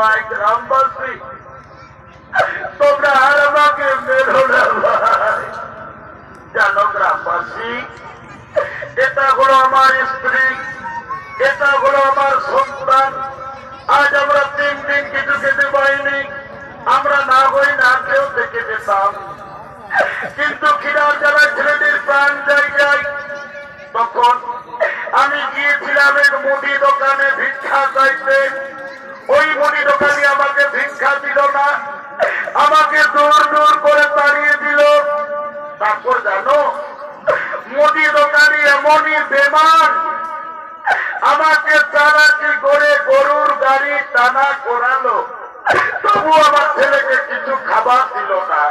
ভাই। গ্রামবাসী কিন্তু খিরার যারা ছেলেটির প্রাণ যাই তখন আমি গিয়েছিলাম এক মুদি দোকানে ভিক্ষা চাইতে। ওই মুদি দোকানি আমাকে ভিক্ষা দিল না, আমাকে দূর দূর করে তাড়িয়ে দিল। তারপর জানো মুদি দোকানি এমনই বেমান, আমাকে চালাকি করে গরুর গাড়ি টানা করালো। তবু আমার ছেলেকে কিছু খাবার দিল না।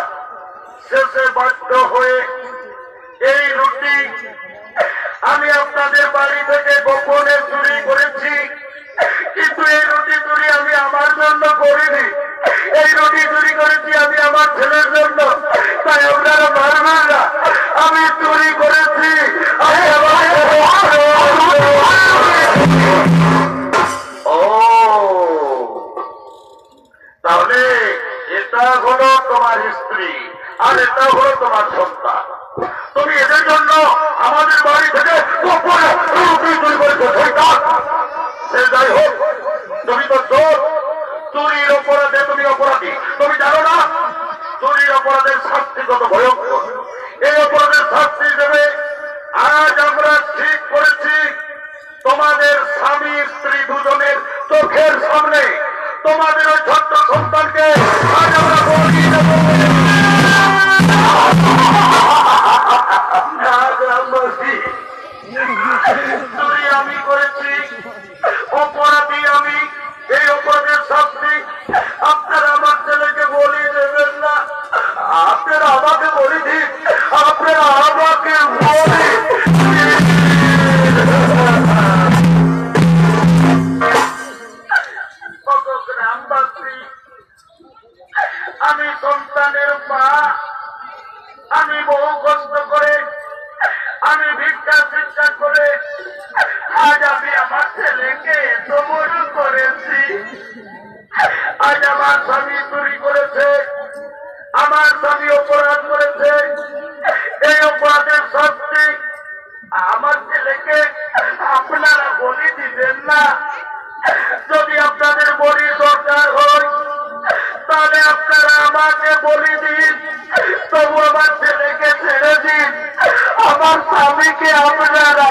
শেষে বাধ্য হয়ে এই রুটি আমি আপনাদের বাড়ি থেকে গোপনে চুরি করেছি। কিন্তু এই রুটি চুরি আমি আমার জন্য করিনি। এই রুটি চুরি করেছি আমি আমার ছেলের জন্য। অপরাধের শাস্তি কত ভয়ঙ্কর? এই অপরাধের শাস্তি দেবে। আজ আমরা ঠিক করেছি, তোমাদের স্বামী, স্ত্রী দুজনের চোখের সামনে। তোমাদের ওই ছোট্ট সন্তানকে আজ আমরা বলি করেছে, আমার স্বামী অপরাধ করেছে, এই অপরাধের শাস্তি আমার ছেলেকে আপনারা বলি দিবেন না। যদি আপনাদের বলি দরকার হয়, তাহলে আপনারা আমাকে বলি দিন, তবু আমার ছেলেকে ছেড়ে দিন, আমার স্বামীকে আপনারা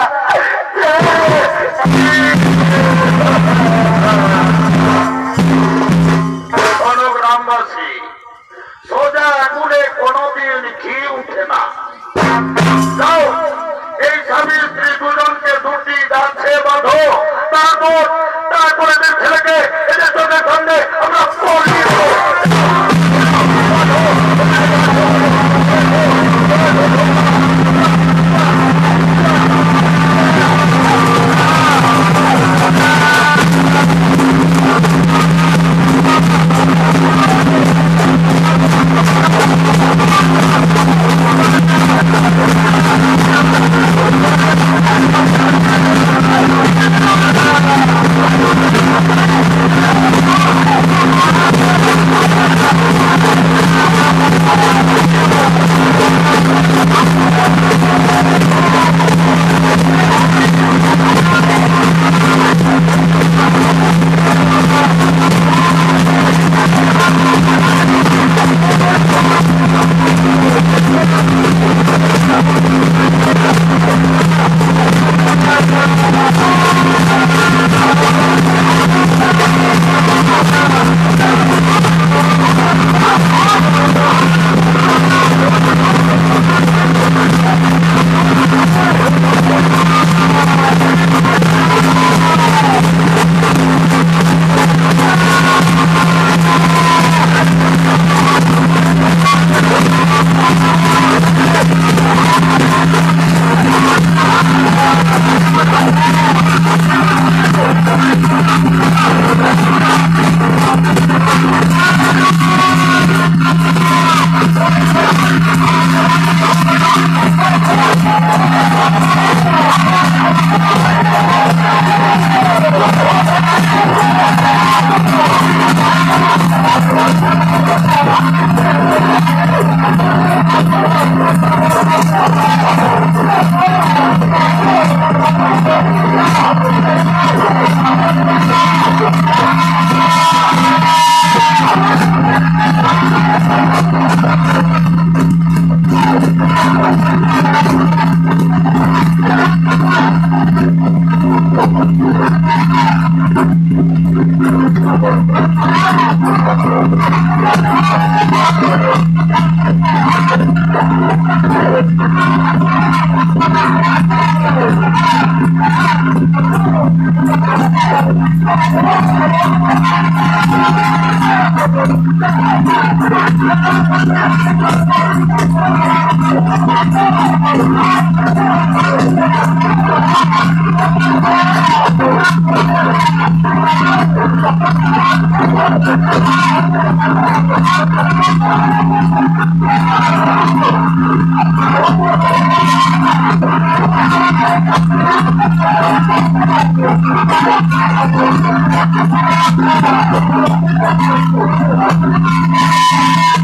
I'm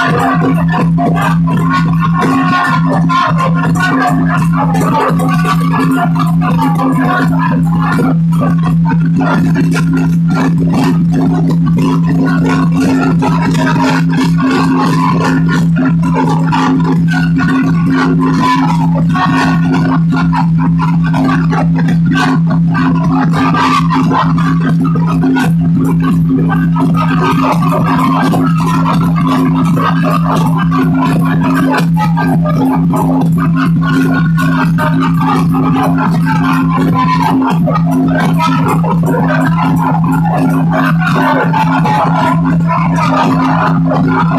I'm I'm.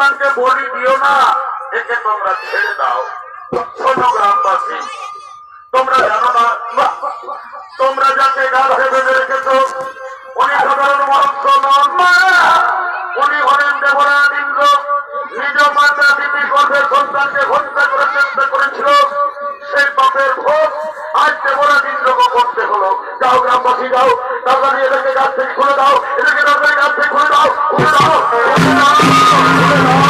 সন্তানকে বলি দিও না, একে তোমরা ছেড়ে দাও। ছোট গ্রামবাসী, তোমরা জানো না, তোমরা যাকে গাছে বেঁধে রেখেছো, উনি সাধারণ মানুষ নন উনি হলেন দেবরাজ ইন্দ্র, নিজ মাতা দিদি গর্ভের সন্তানকে হত্যা করার চেষ্টা করেছিল। সেই পাপের ভোগ আজ দিন যোগ করতে হলো। যাও গ্রামবাসী, যাও। তাড়াতাড়ি এদেরকে গাছ থেকে খুলে দাও। এদেরকে তাড়াতাড়ি গাছ থেকে খুলে দাও। খুলে দাও। খুলে দাও।